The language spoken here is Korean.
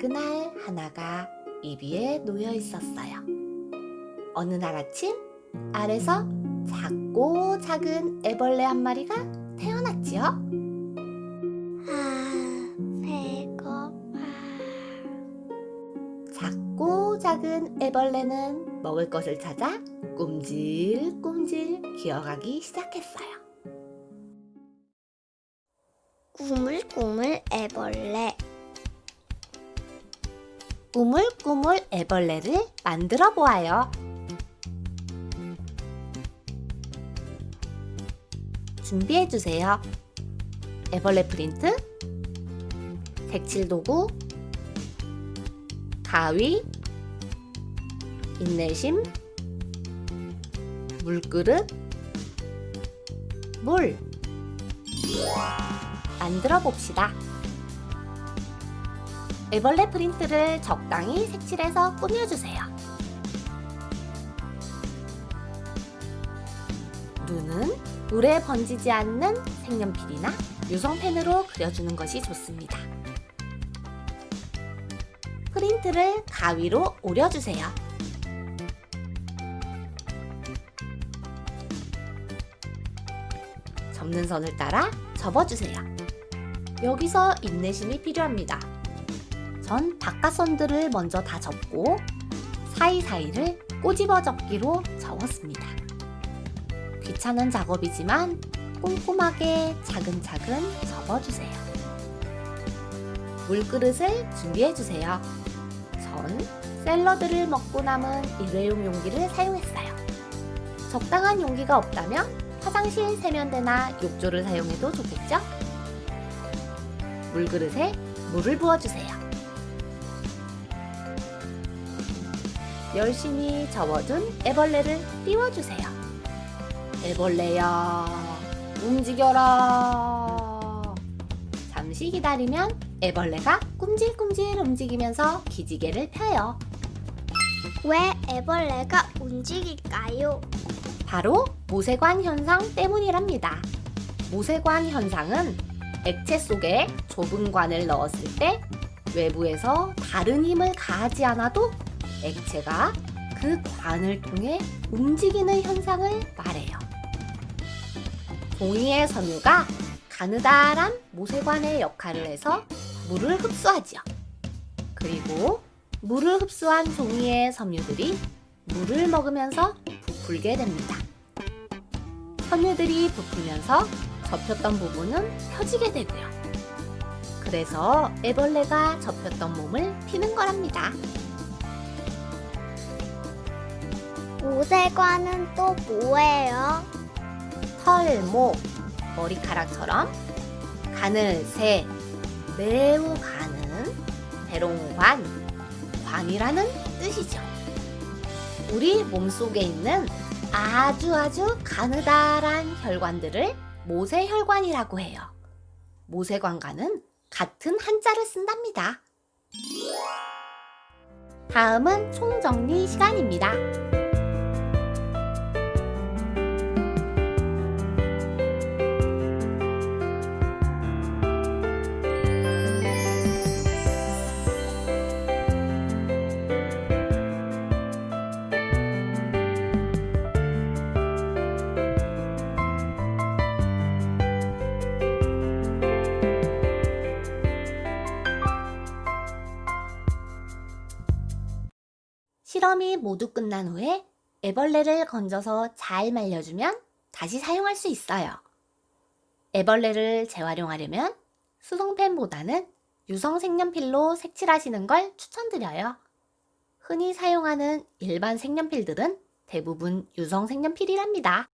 작은 알 하나가 잎 위에 놓여 있었어요. 어느 날 아침 알에서 작고 작은 애벌레 한 마리가 태어났지요. 아, 배고파. 작고 작은 애벌레는 먹을 것을 찾아 꼼질꼼질 기어가기 시작했어요. 꾸물꾸물 애벌레. 꾸물꾸물 애벌레를 만들어 보아요. 준비해 주세요. 애벌레 프린트, 색칠 도구, 가위, 인내심, 물그릇, 물. 만들어 봅시다. 애벌레 프린트를 적당히 색칠해서 꾸며주세요. 눈은 물에 번지지 않는 색연필이나 유성펜으로 그려주는 것이 좋습니다. 프린트를 가위로 오려주세요. 접는 선을 따라 접어주세요. 여기서 인내심이 필요합니다. 전 바깥선들을 먼저 다 접고 사이사이를 꼬집어 접기로 접었습니다. 귀찮은 작업이지만 꼼꼼하게 차근차근 접어주세요. 물그릇을 준비해주세요. 전 샐러드를 먹고 남은 일회용 용기를 사용했어요. 적당한 용기가 없다면 화장실 세면대나 욕조를 사용해도 좋겠죠? 물그릇에 물을 부어주세요. 열심히 접어둔 애벌레를 띄워주세요. 애벌레야, 움직여라. 잠시 기다리면 애벌레가 꿈질꿈질 움직이면서 기지개를 펴요. 왜 애벌레가 움직일까요? 바로 모세관 현상 때문이랍니다. 모세관 현상은 액체 속에 좁은 관을 넣었을 때 외부에서 다른 힘을 가하지 않아도 액체가 그 관을 통해 움직이는 현상을 말해요. 종이의 섬유가 가느다란 모세관의 역할을 해서 물을 흡수하지요. 그리고 물을 흡수한 종이의 섬유들이 물을 먹으면서 부풀게 됩니다. 섬유들이 부풀면서 접혔던 부분은 펴지게 되고요. 그래서 애벌레가 접혔던 몸을 피는 거랍니다. 모세관은 또 뭐예요? 털, 목, 머리카락처럼 세, 매우 가는 대롱관, 관이라는 뜻이죠. 우리 몸속에 있는 아주 아주 가느다란 혈관들을 모세혈관이라고 해요. 모세관과는 같은 한자를 쓴답니다. 다음은 총정리 시간입니다. 실험이 모두 끝난 후에 애벌레를 건져서 잘 말려주면 다시 사용할 수 있어요. 애벌레를 재활용하려면 수성펜보다는 유성 색연필로 색칠하시는 걸 추천드려요. 흔히 사용하는 일반 색연필들은 대부분 유성 색연필이랍니다.